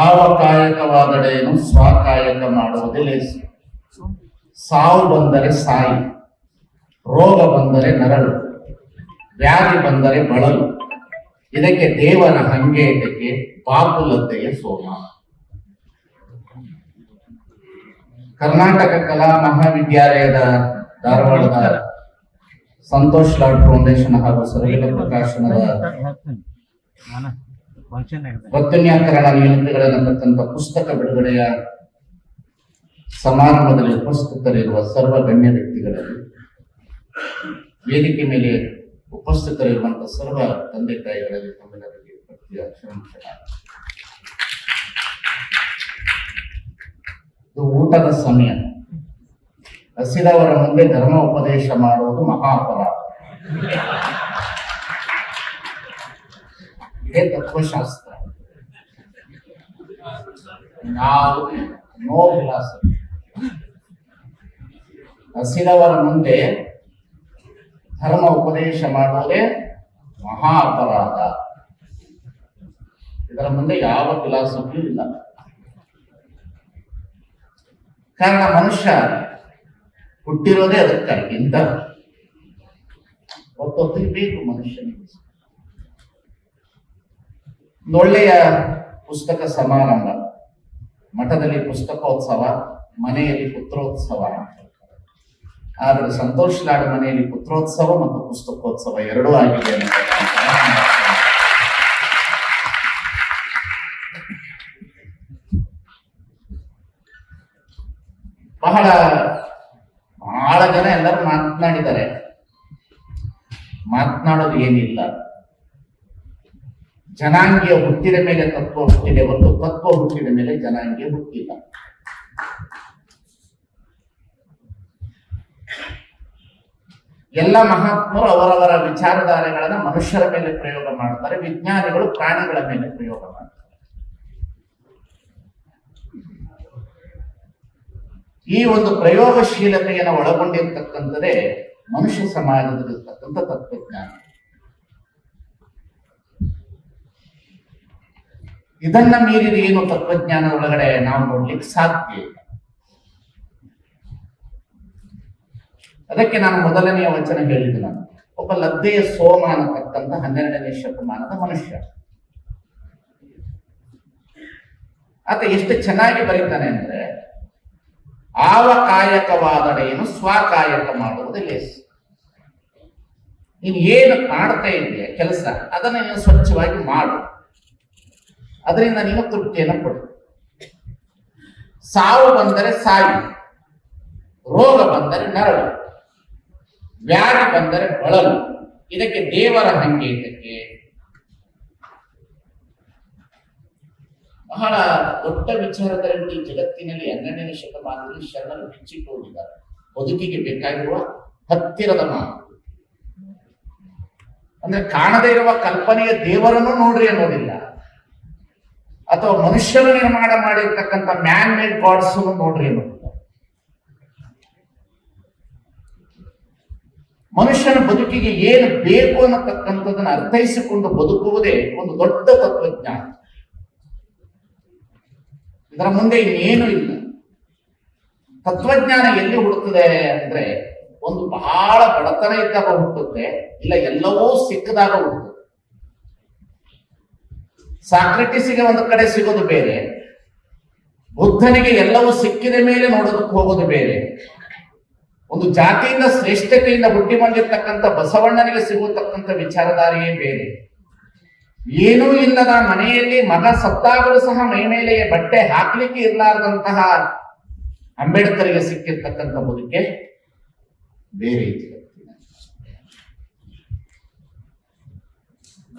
ಆವ ಕಾಯಕವಾದಡೇನು ಸ್ವಕಾಯಕ ಮಾಡುವುದೇ ಲೇಸು. ಸಾವು ಬಂದರೆ ಸಾಯಿ, ರೋಗ ಬಂದರೆ ನರಳು, ವ್ಯಾಧಿ ಬಂದರೆ ಬಳಲು. ಇದಕ್ಕೆ ದೇವನ ಹಂಗೆ ಇದಕ್ಕೆ ಬಾಪುಲತೆಯ ಸೋಮ. ಕರ್ನಾಟಕ ಕಲಾ ಮಹಾವಿದ್ಯಾಲಯದ ಧಾರವಾಡದ ಸಂತೋಷ್ ಲಾಡ್ ಫೌಂಡೇಶನ್ ಹಾಗೂ ಸರಗಿಲ ಪ್ರಕಾಶನದ ವರ್ತನ್ಯಾಕರಣ ನಿಯಮಿತಗಳನ್ನತಕ್ಕಂಥ ಪುಸ್ತಕ ಬಿಡುಗಡೆಯ ಸಮಾರಂಭದಲ್ಲಿ ಉಪಸ್ಥಿತರಿರುವ ಸರ್ವ ಗಣ್ಯ ವ್ಯಕ್ತಿಗಳಲ್ಲಿ ವೇದಿಕೆ ಮೇಲೆ ಉಪಸ್ಥಿತರಿರುವಂತಹ ಸರ್ವ ತಂದೆ ತಾಯಿಗಳಲ್ಲಿ ತಮ್ಮೆಲ್ಲರಿಗೆ ಪ್ರತಿಯ. ಇದು ಊಟದ ಸಮಯ. ಹಸಿದವರ ಮುಂದೆ ಧರ್ಮ ಉಪದೇಶ ಮಾಡುವುದು ಮಹಾ ಇದೇ ತತ್ವಶಾಸ್ತ್ರ ನಾವು ನೋ ಫಿಲಾಸಫಿ ಹಸಿದವರ ಮುಂದೆ ಧರ್ಮ ಉಪದೇಶ ಮಾಡುವುದೇ ಮಹಾ ಅಪರಾಧ. ಇದರ ಮುಂದೆ ಯಾವ ಫಿಲಾಸಫಿಯೂ ಇಲ್ಲ. ಕಾರಣ ಮನುಷ್ಯ ಹುಟ್ಟಿರೋದೇ ಅದಕ್ಕಾಗಿ ಇಂಥ ಒತ್ತೊತ್ತಿಗೆ ಬೇಕು ಮನುಷ್ಯನಿಗೆ. ಒಳ್ಳೆಯ ಪುಸ್ತಕ ಸಮಾರಂಭ. ಮಠದಲ್ಲಿ ಪುಸ್ತಕೋತ್ಸವ, ಮನೆಯಲ್ಲಿ ಪುತ್ರೋತ್ಸವ ಆದರೆ ಸಂತೋಷ್ ಲಾಡ್ ಮನೆಯಲ್ಲಿ ಪುತ್ರೋತ್ಸವ ಮತ್ತು ಪುಸ್ತಕೋತ್ಸವ ಎರಡೂ ಆಗಿದೆ ಬಹಳ ಬಹಳ ಜನ ಎಲ್ಲರೂ ಮಾತನಾಡಿದ್ದಾರೆ. ಮಾತನಾಡೋದು ಏನಿಲ್ಲ. ಜನಾಂಗೀಯ ಹುಟ್ಟಿದ ಮೇಲೆ ತತ್ವ ಹುಟ್ಟಿದೆ ಒಂದು, ತತ್ವ ಹುಟ್ಟಿದ ಮೇಲೆ ಜನಾಂಗೀಯ ಹುಟ್ಟಿಲ್ಲ. ಎಲ್ಲ ಮಹಾತ್ಮರು ಅವರವರ ವಿಚಾರಧಾರೆಗಳನ್ನ ಮನುಷ್ಯರ ಮೇಲೆ ಪ್ರಯೋಗ ಮಾಡ್ತಾರೆ, ವಿಜ್ಞಾನಿಗಳು ಪ್ರಾಣಿಗಳ ಮೇಲೆ ಪ್ರಯೋಗ ಮಾಡ್ತಾರೆ. ಈ ಒಂದು ಪ್ರಯೋಗಶೀಲತೆಯನ್ನು ಒಳಗೊಂಡಿರ್ತಕ್ಕಂಥದೇ ಮನುಷ್ಯ ಸಮಾಜದಲ್ಲಿರ್ತಕ್ಕಂಥ ತತ್ವಜ್ಞಾನ. ಇದನ್ನ ಮೀರಿದ ಏನು ತತ್ವಜ್ಞಾನ ಒಳಗಡೆ ನಾವು ನೋಡ್ಲಿಕ್ಕೆ ಸಾಧ್ಯ ಇಲ್ಲ. ಅದಕ್ಕೆ ನಾನು ಮೊದಲನೆಯ ವಚನ ಹೇಳಿದೆ ನಾನು. ಒಬ್ಬ ಲದ್ದೆಯ ಸೋಮ ಅನ್ನತಕ್ಕಂಥ ಹನ್ನೆರಡನೇ ಶತಮಾನದ ಮನುಷ್ಯ. ಆತ ಎಷ್ಟು ಚೆನ್ನಾಗಿ ಬರೀತಾನೆ ಅಂದ್ರೆ ಆವ ಕಾಯಕವಾದಡೆಯನ್ನು ಸ್ವಕಾಯಕ ಮಾಡುವುದು ಲೇಸ್. ನೀನು ಏನು ಮಾಡ್ತಾ ಇದೆಯಾ ಕೆಲಸ, ಅದನ್ನು ನೀನು ಸ್ವಚ್ಛವಾಗಿ ಮಾಡು. ಅದರಿಂದ ನೀನು ತೃಪ್ತಿಯನ್ನು ಕೊಡು. ಸಾವು ಬಂದರೆ ಸಾಯಿ, ರೋಗ ಬಂದರೆ ನರಳು, ವ್ಯಾಧಿ ಬಂದರೆ ಬಳಲು. ಇದಕ್ಕೆ ದೇವರ ಹಂಗೆ ಇದಕ್ಕೆ ಬಹಳ ದೊಡ್ಡ ವಿಚಾರದಲ್ಲಿ ಜಗತ್ತಿನಲ್ಲಿ ಹನ್ನೆರಡನೇ ಶತಮಾನದಲ್ಲಿ ಶರಣರು ಹೆಚ್ಚಿಟ್ಟುಕೊಂಡಿದ್ದಾರೆ ಬದುಕಿಗೆ ಬೇಕಾಗಿರುವ ಹತ್ತಿರದ ಮಾತು. ಅಂದ್ರೆ ಕಾಣದೇ ಇರುವ ಕಲ್ಪನೆಯ ದೇವರನ್ನು ನೋಡ್ರಿ ಅನ್ನೋದಿಲ್ಲ. ಅಥವಾ ಮನುಷ್ಯರು ನಿರ್ಮಾಣ ಮಾಡಿರ್ತಕ್ಕಂಥ ಮ್ಯಾನ್ ಮೇಡ್ ಗಾಡ್ಸ್ ನೋಡ್ರಿ ಮನುಷ್ಯನ ಬದುಕಿಗೆ ಏನು ಬೇಕು ಅನ್ನತಕ್ಕಂಥದನ್ನ ಅರ್ಥೈಸಿಕೊಂಡು ಬದುಕುವುದೇ ಒಂದು ದೊಡ್ಡ ತತ್ವಜ್ಞಾನ. ಇದರ ಮುಂದೆ ಇನ್ನೇನು ಇಲ್ಲ. ತತ್ವಜ್ಞಾನ ಎಲ್ಲಿ ಹುಡುತ್ತದೆ ಅಂದ್ರೆ ಒಂದು ಬಹಳ ಬಡತನ ಇದ್ದಾಗ ಹುಟ್ಟುತ್ತೆ, ಇಲ್ಲ ಎಲ್ಲವೂ ಸಿಕ್ಕದಾಗ ಹುಟ್ಟುತ್ತೆ. ಸಾಕ್ರೆಟಿಸಿಗೆ ಒಂದು ಕಡೆ ಸಿಗೋದು ಬೇರೆ, ಬುದ್ಧನಿಗೆ ಎಲ್ಲವೂ ಸಿಕ್ಕಿದ ಮೇಲೆ ನೋಡೋದಕ್ಕೆ ಹೋಗೋದು ಬೇರೆ. ಒಂದು ಜಾತಿಯಿಂದ ಶ್ರೇಷ್ಠತೆಯಿಂದ ಹುಟ್ಟಿ ಬಂದಿರ್ತಕ್ಕಂಥ ಬಸವಣ್ಣನಿಗೆ ಸಿಗುವತಕ್ಕಂಥ ವಿಚಾರಧಾರೆಯೇ ಬೇರೆ. ಏನೂ ಇಲ್ಲದ ಮನೆಯಲ್ಲಿ ಮಗ ಸತ್ತಾಗಲೂ ಸಹ ಮೈ ಮೇಲೆ ಬಟ್ಟೆ ಹಾಕ್ಲಿಕ್ಕೆ ಇರಲಾರದಂತಹ ಅಂಬೇಡ್ಕರ್ಗೆ ಸಿಕ್ಕಿರ್ತಕ್ಕಂಥ ಬದುಕೆ ಬೇರೆ ಇದೆ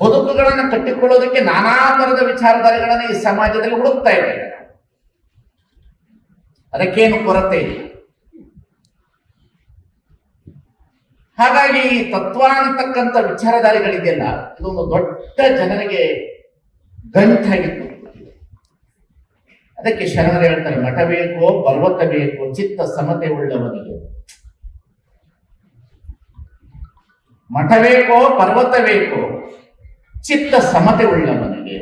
ಬದುಕುಗಳನ್ನು ಕಟ್ಟಿಕೊಳ್ಳೋದಕ್ಕೆ ನಾನಾ ತರದ ವಿಚಾರಧಾರೆಗಳನ್ನು ಈ ಸಮಾಜದಲ್ಲಿ ಹುಡುಕ್ತಾ ಇದೆ ಅದಕ್ಕೇನು ಕೊರತೆ ಇಲ್ಲ. ಹಾಗಾಗಿ ಈ ತತ್ವ ಅಂತಕ್ಕಂಥ ವಿಚಾರಧಾರೆಗಳಿದೆಯಲ್ಲ, ಇದೊಂದು ದೊಡ್ಡ ಜನರಿಗೆ ಗಂಟಾಗಿತ್ತು. ಅದಕ್ಕೆ ಶರಣರು ಹೇಳ್ತಾರೆ, ಮಠ ಬೇಕು, ಪರ್ವತ ಬೇಕು, ಚಿತ್ತ ಸಮತೆ ಉಳ್ಳವನಿಗೆ. ಮಠ ಬೇಕೋ, ಪರ್ವತ ಬೇಕೋ ಚಿತ್ತ ಸಮತೆ ಉಳ್ಳವನಿಗೆ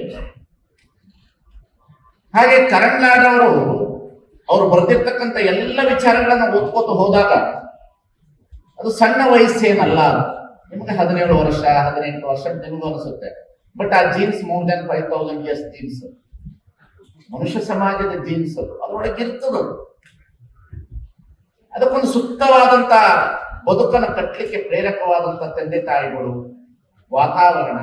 ಹಾಗೆ ಕರಣ್ ಅವರು ಬರೆದಿರ್ತಕ್ಕಂಥ ಎಲ್ಲ ವಿಚಾರಗಳನ್ನು ಓದ್ಕೋತ ಹೋದಾಗ ಅದು ಸಣ್ಣ ವಯಸ್ಸೇನಲ್ಲ. ನಿಮಗೆ ಹದಿನೇಳು ವರ್ಷ, ಹದಿನೆಂಟು ವರ್ಷ ನಿಮಗೂ ಅನಿಸುತ್ತೆ. ಬಟ್ ಆ genes more than five thousand years genes ಮನುಷ್ಯ ಸಮಾಜದ ಜೀನ್ಸ್ ಅದು. ಅದರೊಳಗೆ ಇರ್ತದ ಅದಕ್ಕೊಂದು ಸೂಕ್ತವಾದಂತ ಬದುಕನ್ನು ಕಟ್ಟಲಿಕ್ಕೆ ಪ್ರೇರಕವಾದಂತ ತಂದೆ ತಾಯಿಗಳು ವಾತಾವರಣ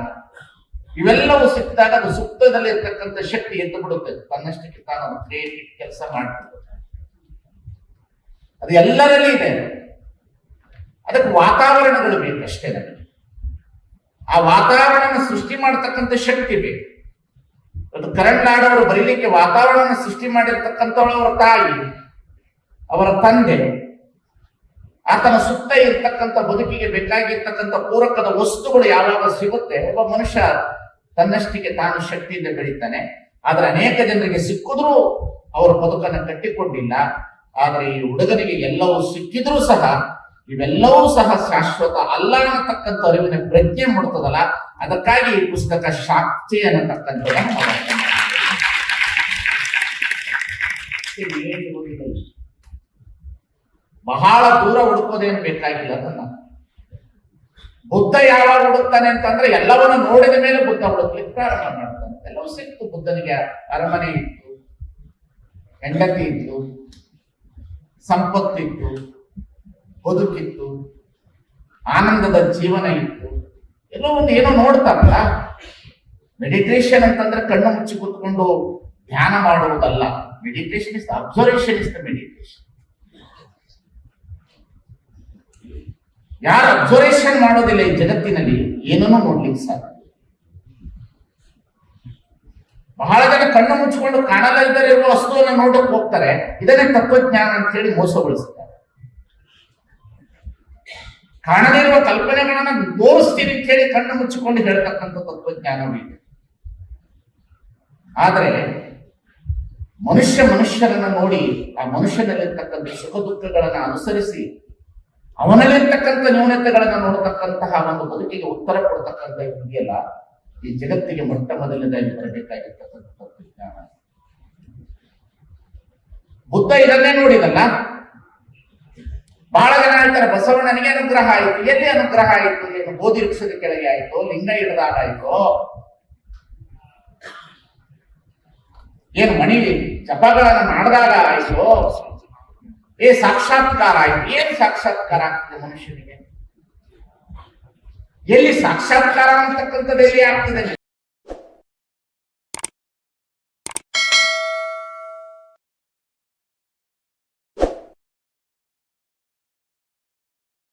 ಇವೆಲ್ಲವೂ ಸಿಕ್ಕಿದಾಗ ಅದು ಸುಪ್ತದಲ್ಲಿ ಇರ್ತಕ್ಕಂಥ ಶಕ್ತಿ ಎದ್ದು ಬಿಡುತ್ತೆ. ತನ್ನಷ್ಟಕ್ಕೆ ತಾನು ಕ್ರಿಯೇಟಿವ್ ಕೆಲಸ ಮಾಡ್ತದೆ ಅದು ಎಲ್ಲರಲ್ಲಿ ಇದೆ. ಅದಕ್ಕೆ ವಾತಾವರಣಗಳು ಬೇಕಷ್ಟೇ ನಮಗೆ. ಆ ವಾತಾವರಣ ಸೃಷ್ಟಿ ಮಾಡತಕ್ಕಂಥ ಶಕ್ತಿ ಬೇಕು. ಅದು ಅವರು ಬರೀಲಿಕ್ಕೆ ವಾತಾವರಣ ಸೃಷ್ಟಿ ಮಾಡಿರ್ತಕ್ಕಂಥವಳು ಅವರ ತಾಯಿ, ಅವರ ತಂದೆ. ಆತನ ಸುತ್ತ ಇರ್ತಕ್ಕಂಥ ಬದುಕಿಗೆ ಬೇಕಾಗಿರ್ತಕ್ಕಂಥ ಪೂರಕದ ವಸ್ತುಗಳು ಯಾವಾಗ ಸಿಗುತ್ತೆ, ಒಬ್ಬ ಮನುಷ್ಯ ತನ್ನಷ್ಟಿಗೆ ತಾನು ಶಕ್ತಿಯಿಂದ ಬೆಳೀತಾನೆ. ಆದ್ರೆ ಅನೇಕ ಜನರಿಗೆ ಸಿಕ್ಕಿದ್ರೂ ಅವರ ಬದುಕನ್ನ ಕಟ್ಟಿಕೊಂಡಿಲ್ಲ. ಆದ್ರೆ ಈ ಹುಡುಗನಿಗೆ ಎಲ್ಲವೂ ಸಿಕ್ಕಿದ್ರೂ ಸಹ, ಇವೆಲ್ಲವೂ ಸಹ ಶಾಶ್ವತ ಅಲ್ಲ ಅನ್ನತಕ್ಕಂಥ ಅರಿವಿನ ಪ್ರಜ್ಞೆ ಮಾಡ್ತದಲ್ಲ. ಅದಕ್ಕಾಗಿ ಈ ಪುಸ್ತಕ ಶಾಕ್ತಿ ಅನ್ನತಕ್ಕಂಥದ್ದನ್ನು ನಾವು ಅರ್ಥ ಮಾಡ್ಬೇಕು. ಇದು ಏನು ಹುಡುಗ? ಬಹಳ ದೂರ ಹುಡುಕೋದೇನು ಬೇಕಾಗಿಲ್ಲ ಅದನ್ನ. ಬುದ್ಧ ಯಾವಾಗ ಹುಡುಕ್ತಾನೆ ಅಂತಂದ್ರೆ ಎಲ್ಲವನ್ನ ನೋಡಿದ ಮೇಲೆ ಬುದ್ಧ ಹುಡುಕ್ಲಿಕ್ಕೆ ಪ್ರಾರಂಭ ಮಾಡ್ತಾನೆ. ಎಲ್ಲವೂ ಸಿಕ್ತು, ಬುದ್ಧನಿಗೆ ಅರಮನೆ ಇತ್ತು, ಹೆಂಡತಿ ಇತ್ತು, ಸಂಪತ್ತಿತ್ತು, ಬದುಕಿತ್ತು, ಆನಂದದ ಜೀವನ ಇತ್ತು. ಎಲ್ಲೋ ಒಂದು ಏನೋ ನೋಡ್ತಾರಲ್ಲ. ಮೆಡಿಟೇಷನ್ ಅಂತಂದ್ರೆ ಕಣ್ಣು ಮುಚ್ಚಿ ಕೂತ್ಕೊಂಡು ಧ್ಯಾನ ಮಾಡುವುದಲ್ಲ. Meditation is observation is the meditation ಯಾರು ಅಬ್ಸರ್ವೇಷನ್ ಮಾಡೋದಿಲ್ಲ ಈ ಜಗತ್ತಿನಲ್ಲಿ, ಏನನ್ನೂ ನೋಡ್ಲಿಕ್ಕೆ ಸಾಧ್ಯ ಬಹಳ ಜನ ಕಣ್ಣು ಮುಚ್ಚಿಕೊಂಡು ಇದ್ದರೆ ಇರುವ ವಸ್ತುವನ್ನು ನೋಡಕ್ ಹೋಗ್ತಾರೆ. ಇದನ್ನೇ ತತ್ವಜ್ಞಾನ ಅಂತ ಹೇಳಿ ಮೋಸಗೊಳಿಸ್ತಾರೆ. ಕಾಣದೇ ಇರುವ ಕಲ್ಪನೆಗಳನ್ನ ತೋರಿಸ್ತೀನಿ ಅಂತ ಹೇಳಿ ಕಣ್ಣು ಮುಚ್ಚಿಕೊಂಡು ಹೇಳ್ತಕ್ಕಂಥ ತತ್ವಜ್ಞಾನವಿದೆ ಆದರೆ, ಮನುಷ್ಯ ಮನುಷ್ಯರನ್ನ ನೋಡಿ, ಆ ಮನುಷ್ಯನಲ್ಲಿರ್ತಕ್ಕಂಥ ಸುಖ ದುಃಖಗಳನ್ನ ಅನುಸರಿಸಿ ಅವನಲ್ಲಿರ್ತಕ್ಕಂಥ ನ್ಯೂನತೆಗಳನ್ನ ನೋಡತಕ್ಕಂತಹ ಒಂದು ಬದುಕಿಗೆ ಉತ್ತರ ಕೊಡ್ತಕ್ಕಂಥ ಇದೆಯಲ್ಲ ಈ ಜಗತ್ತಿಗೆ ಮೊಟ್ಟ ಮೊದಲನೇದಾಗಿ ಬರಬೇಕಾಗಿರ್ತಕ್ಕಂಥ ತತ್ವಜ್ಞಾನ ಬುದ್ಧ ಇದನ್ನೇ ನೋಡಿದಲ್ಲ? ಬಹಳ ಜನ ಹೇಳ್ತಾರೆ ಬಸವಣ್ಣನಿಗೆ ಅನುಗ್ರಹ ಆಯಿತು, ಎಲ್ಲಿ ಅನುಗ್ರಹ ಆಯಿತು, ಏನು ಬೋಧಿ ವೃಕ್ಷದ ಕೆಳಗೆ ಆಯಿತು, ಲಿಂಗ ಹಿಡಿದಾಗ ಆಯಿತು? ಏನು ಮಣಿ ಜಪಗಳನ್ನು ಮಾಡಿದಾಗ ಆಯಿತು? ಏ ಸಾಕ್ಷಾತ್ಕಾರ ಆಯ್ತು. ಏನ್ ಸಾಕ್ಷಾತ್ಕಾರ ಆಗ್ತದೆ ಮನುಷ್ಯನಿಗೆ? ಎಲ್ಲಿ ಸಾಕ್ಷಾತ್ಕಾರ ಅಂತಕ್ಕಂಥದ್ದು ಎಲ್ಲಿ ಆಗ್ತದೆ?